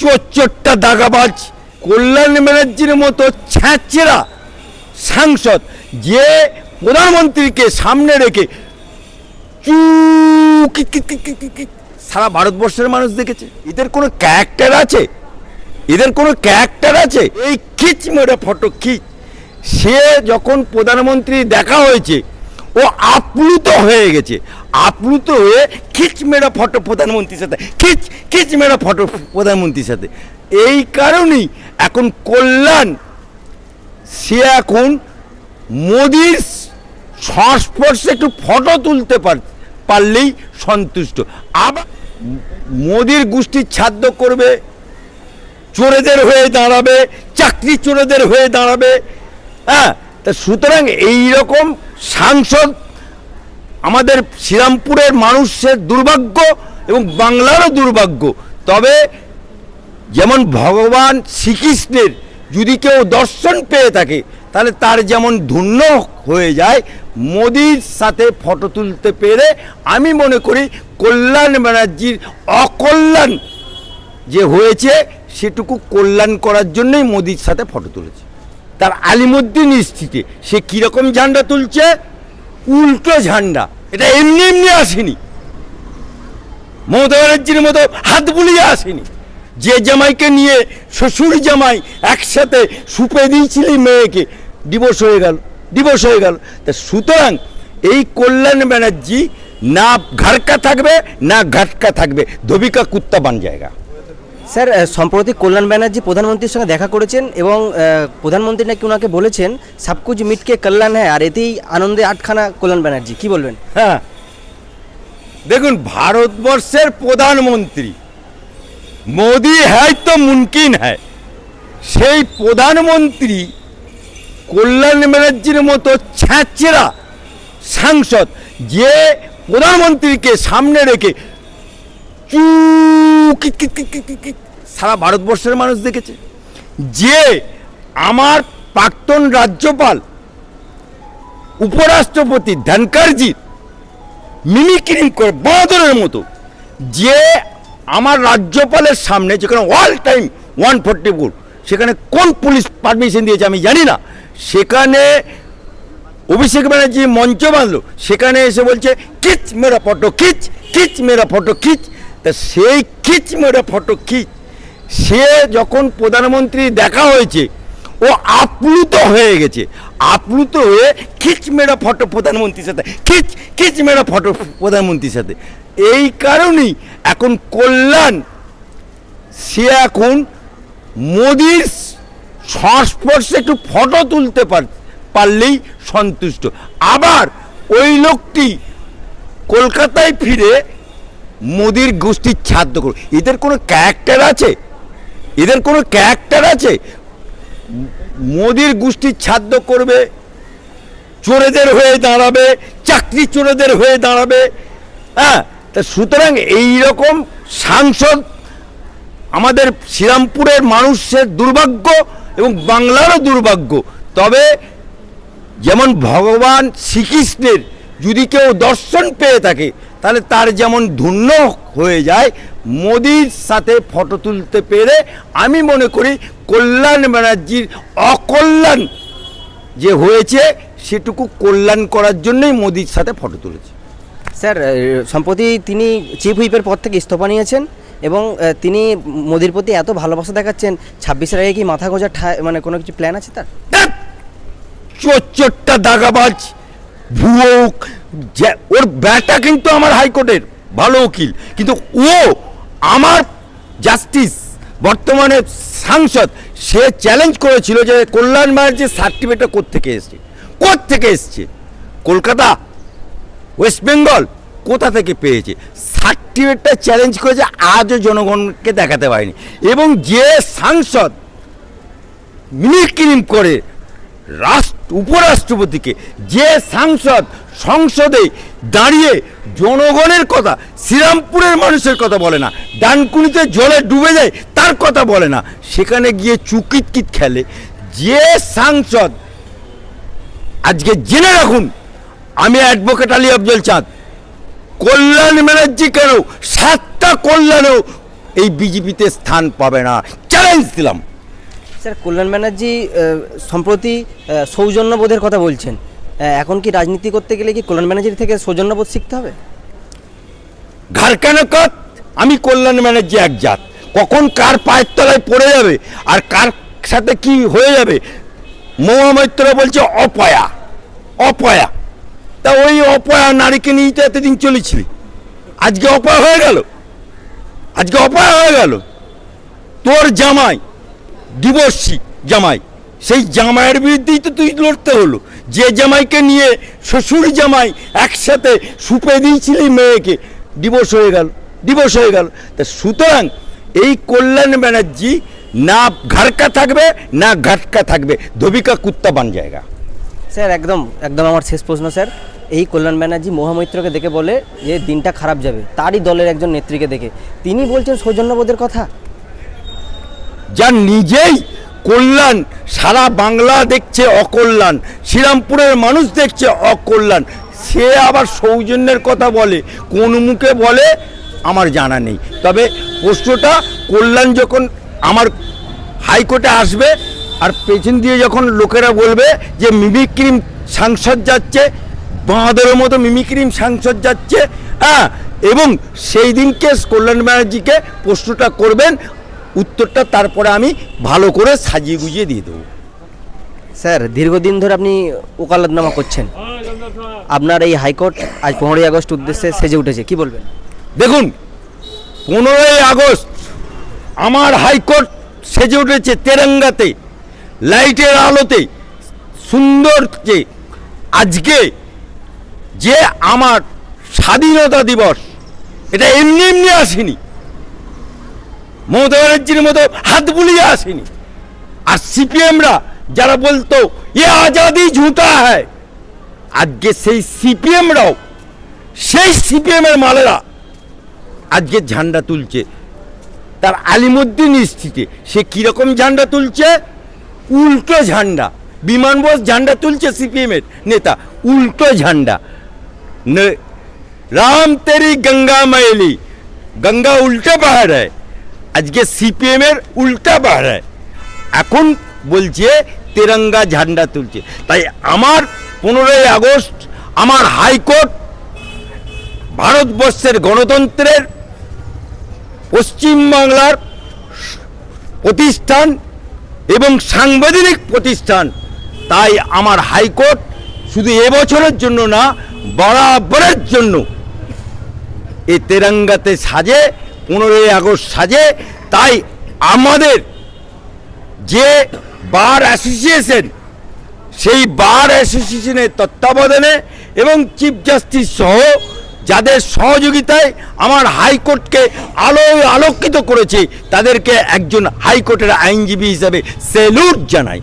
চোরচোরটা দাগাবাজ, কল্যাণ ব্যানার্জির মতো ছ্যাঁচেরা সাংসদ, যে প্রধানমন্ত্রীকে সামনে রেখে চু সারা ভারতবর্ষের মানুষ দেখেছে। এদের কোনো ক্যারেক্টার আছে? এদের কোনো ক্যারেক্টার আছে? এই খিচ মেরে ফটো খিচ। সে যখন প্রধানমন্ত্রী দেখা হয়েছে ও আপ্লুত হয়ে গেছে। আপ্লুত হয়ে খিচ মেরা ফটো প্রধানমন্ত্রীর সাথে, খিচ খিচ মেরা ফটো প্রধানমন্ত্রীর সাথে। এই কারণেই এখন কল্যাণ, সে এখন মোদির সংস্পর্শে একটু ফটো তুলতে পার, পারলেই সন্তুষ্ট। আবার মোদির গোষ্ঠীর ছাদ্য করবে, চোরেদের হয়ে দাঁড়াবে, চাকরি চোরেদের হয়ে দাঁড়াবে হ্যাঁ? তা সুতরাং এই রকম সাংসদ, আমাদের শ্রীরামপুরের মানুষের দুর্ভাগ্য এবং বাংলারও দুর্ভাগ্য। তবে যেমন ভগবান শ্রীকৃষ্ণের যদি কেউ দর্শন পেয়ে থাকে, তাহলে তার যেমন ধন্য হয়ে যায়, মোদির সাথে ফটো তুলতে পেরে আমি মনে করি কল্যাণ ব্যানার্জির অকল্যাণ যে হয়েছে, সেটুকু কল্যাণ করার জন্যই মোদির সাথে ফটো তুলেছে। তার আলিমুদ্দিন স্ট্রিটে সে কীরকম ঝান্ডা তুলছে? উল্টো ঝান্ডা। এটা এমনি এমনি আসেনি। মমতা ব্যানার্জির মতো হাত বুলিয়ে আসেনি। যে জামাইকে নিয়ে শ্বশুর জামাই একসাথে সুপে দিয়েছিলি মেয়েকে ডিভোর্স হয়ে গেল ডিভোর্স হয়ে গেল। তা সুতরাং এই কল্যাণ ব্যানার্জি না ঘাটকা থাকবে, না ঘাটকা থাকবে। ধবিকা কুত্তা বান জায়গা। স্যার সম্প্রতি কল্যাণ ব্যানার্জি প্রধানমন্ত্রীর সঙ্গে দেখা করেছেন এবং প্রধানমন্ত্রী নাকি ওনাকে বলেছেন, সবকুছ মিটকে কল্যাণ হ্যাঁ আর এতেই আনন্দে আটখানা কল্যাণ ব্যানার্জি। কি বলবেন? হ্যাঁ। দেখুন, ভারতবর্ষের প্রধানমন্ত্রী, মোদি হ্যায় তো মুমকিন হ্যায়, সেই প্রধানমন্ত্রী কল্যাণ ব্যানার্জির মতো ছ্যাঁচেরা সাংসদ যে প্রধানমন্ত্রীকে সামনে রেখে চু সারা ভারতবর্ষের মানুষ দেখেছে। যে আমার প্রাক্তন রাজ্যপাল, উপরাষ্ট্রপতি ধনকরজির মিমিক্রিং করে বাঁদরের মতো, যে আমার রাজ্যপালের সামনে, যেখানে all time one forty four সেখানে কোন পুলিশ পারমিশন দিয়েছে আমি জানি না। সেখানে অভিষেক ব্যানার্জি মঞ্চ বাঁধলো, সেখানে এসে বলছে কিচ মেরা ফটো খিচ কিচ মেরা ফটো খিচ। তা সেই খিচ, মেরা ফটো খিচ সে যখন প্রধানমন্ত্রী দেখা হয়েছে, ও আপ্লুত হয়ে গেছে। আপ্লুত হয়ে খিচ মেরা ফটো প্রধানমন্ত্রীর সাথে, খিচ খিচ মেরা ফটো প্রধানমন্ত্রীর সাথে। এই কারণেই এখন কল্যাণ, সে এখন মোদির সংস্পর্শে একটু ফটো তুলতে পার, পারলেই সন্তুষ্ট। আবার ওই লোকটি কলকাতায় ফিরে মোদির গোষ্ঠীর ছাদ্য করো এদের কোনো ক্যারেক্টার আছে? এদের কোনো ক্যারেক্টার আছে? মোদির গোষ্ঠীর ছাদ্য করবে, চোরেদের হয়ে দাঁড়াবে, চাকরি চোরেদের হয়ে দাঁড়াবে হ্যাঁ? তা সুতরাং এই রকম সাংসদ আমাদের শ্রীরামপুরের মানুষের দুর্ভাগ্য এবং বাংলারও দুর্ভাগ্য। তবে যেমন ভগবান শ্রীকৃষ্ণের যদি কেউ দর্শন পেয়ে থাকে, তাহলে তার যেমন ধন্য হয়ে যায় মোদির সাথে ফটো তুলতে পেরে আমি মনে করি কল্যাণ ব্যানার্জির অকল্যাণ যে হয়েছে সেটুকু কল্যাণ করার জন্যই মোদির সাথে ফটো তুলেছে। স্যার সম্প্রতি তিনি চিফ হুইপের পদ থেকে ইস্তফা নিয়েছেন এবং তিনি মোদির প্রতি এত ভালোবাসা দেখাচ্ছেন ছাব্বিশের আগে কি মাথা ঠায় মানে কোনো কিছু প্ল্যান আছে তার! চোরচোরটা দাগাবাজ ভুয়ো ওর ব্যাটা কিন্তু আমার হাইকোর্টের ভালো উকিল। কিন্তু ও আমার জাস্টিস বর্তমানে সাংসদ, সে চ্যালেঞ্জ করেছিল যে কল্যাণ ব্যানার্জির সার্টিফিকেটটা কোত্থেকে এসছে? কোত্থেকে এসছে? কলকাতা ওয়েস্ট বেঙ্গল কোথা থেকে পেয়েছে? সার্টিফিকেটটা চ্যালেঞ্জ করেছে, আজও জনগণকে দেখাতে পারেনি। এবং যে সাংসদ মিনিক্রিম করে রাষ্ট্র, উপরাষ্ট্রপতিকে, যে সাংসদ সংসদে দাঁড়িয়ে জনগণের কথা, শ্রীরামপুরের মানুষের কথা বলে না। ডানকুনিতে জলে ডুবে যায়, তার কথা বলে না। সেখানে গিয়ে চুকিতকিত খেলে। যে সাংসদ, আজকে জেনে রাখুন, আমি অ্যাডভোকেট আলী আফজল চাঁদ। কল্যাণ ব্যানার্জি কেন সাতটা কল্যাণেও এই বিজেপিতে স্থান পাবে না? চ্যালেঞ্জ দিলাম। স্যার, কল্যাণ ব্যানার্জি সম্প্রতি সৌজন্যবোধের কথা বলছেন। এখন কি রাজনীতি করতে গেলে কি কল্যাণ ব্যানার্জির থেকে সৌজন্যবোধ শিখতে হবে? ঘাড়কানকত আমি কল্যাণ ব্যানার্জি এক জাত। কখন কার পায়ের তলায় পড়ে যাবে আর কার সাথে কি হয়ে যাবে? মহামৈত্র বলছে অপয়া অপয়া। তা ওই অপয়া নারীকে নিয়ে তো এতদিন চলেছিলি আজকে অপয়া হয়ে গেল। আজকে অপয়া হয়ে গেল। তোর জামাই, ডিভোর্সি জামাই, সেই জামাইয়ের বিরুদ্ধেই তো তুই লড়তে হলো। যে জামাইকে নিয়ে শ্বশুর জামাই একসাথে সুপে দিয়েছিলি মেয়েকে ডিভোর্স হয়ে গেল ডিভোর্স হয়ে গেল। তা সুতরাং এই কল্যাণ ব্যানার্জি না ঘাড়কা থাকবে না ঘাটকা থাকবে ধবিকা কুত্তা বান জায়গা। স্যার একদম একদম আমার শেষ প্রশ্ন স্যার। এই কল্যাণ ব্যানার্জি মহামৈত্রকে দেখে বলে যে দিনটা খারাপ যাবে তারই দলের একজন নেত্রীকে দেখে। তিনি বলছেন সৌজন্যবোধের কথা। যার নিজেই কল্যাণ, সারা বাংলা দেখছে অকল্যাণ, শ্রীরামপুরের মানুষ দেখছে অকল্যাণ। সে আবার সৌজন্যের কথা বলে, কোন মুখে বলে আমার জানা নেই। তবে প্রশ্নটা, কল্যাণ যখন আমার হাইকোর্টে আসবে আর পেছন দিয়ে যখন লোকেরা বলবে যে মিমিক্রিম সাংসদ যাচ্ছে বাঁদরের মতো মিমিক্রিম সাংসদ যাচ্ছে হ্যাঁ এবং সেই দিনকে কল্যাণ ব্যানার্জিকে প্রশ্নটা করবেন উত্তরটা তারপরে আমি ভালো করে সাজিয়ে গুজিয়ে দিয়ে দেবো। স্যার দীর্ঘদিন ধরে আপনি ওকালতনামা করছেন। আপনার এই হাইকোর্ট আজ পনেরোই আগস্ট উদ্দেশ্যে সেজে উঠেছে কি বলবেন? দেখুন পনেরোই আগস্ট আমার হাইকোর্ট সেজে উঠেছে তেরঙ্গাতে লাইটের আলোতে সুন্দর যে আজকে যে আমার স্বাধীনতা দিবস এটা এমনি এমনি আসেনি। মমতা ব্যানার্জির মতো হাত বুলিয়ে আসেনি। আর সিপিএমরা যারা বলতো, এ আজাদি ঝুঁটা হয় আজকে সেই সিপিএমরাও, সেই সিপিএমের মালেরা আজকে ঝান্ডা তুলছে। তার আলিমুদ্দিন স্ট্রিটে সে কীরকম ঝান্ডা তুলছে? উল্টো ঝান্ডা। বিমান বোস ঝান্ডা তুলছে সিপিএমের নেতা, উল্টো ঝান্ডা। রাম তেরি গঙ্গা মাইলি গঙ্গা উল্টা পাহাড় হয় আজকে সিপিএমের উল্টা বাড়ায় এখন বলছে, তেরঙ্গা ঝান্ডা তুলছে। তাই আমার পনেরোই আগস্ট আমার হাইকোর্ট ভারতবর্ষের গণতন্ত্রের পশ্চিমবাংলার প্রতিষ্ঠান এবং সাংবিধানিক প্রতিষ্ঠান। তাই আমার হাইকোর্ট শুধু এবছরের জন্য না, বরাবরের জন্য এই তেরঙ্গাতে সাজে পনেরোই আগস্ট সাজে, তাই আমাদের যে বার অ্যাসোসিয়েশন, সেই বার অ্যাসোসিয়েশনের তত্ত্বাবধানে এবং চিফ জাস্টিস সহ যাদের সহযোগিতায় আমার হাইকোর্টকে আলোয় আলোকিত করেছে, তাদেরকে একজন হাইকোর্টের আইনজীবী হিসাবে সেলুট জানাই।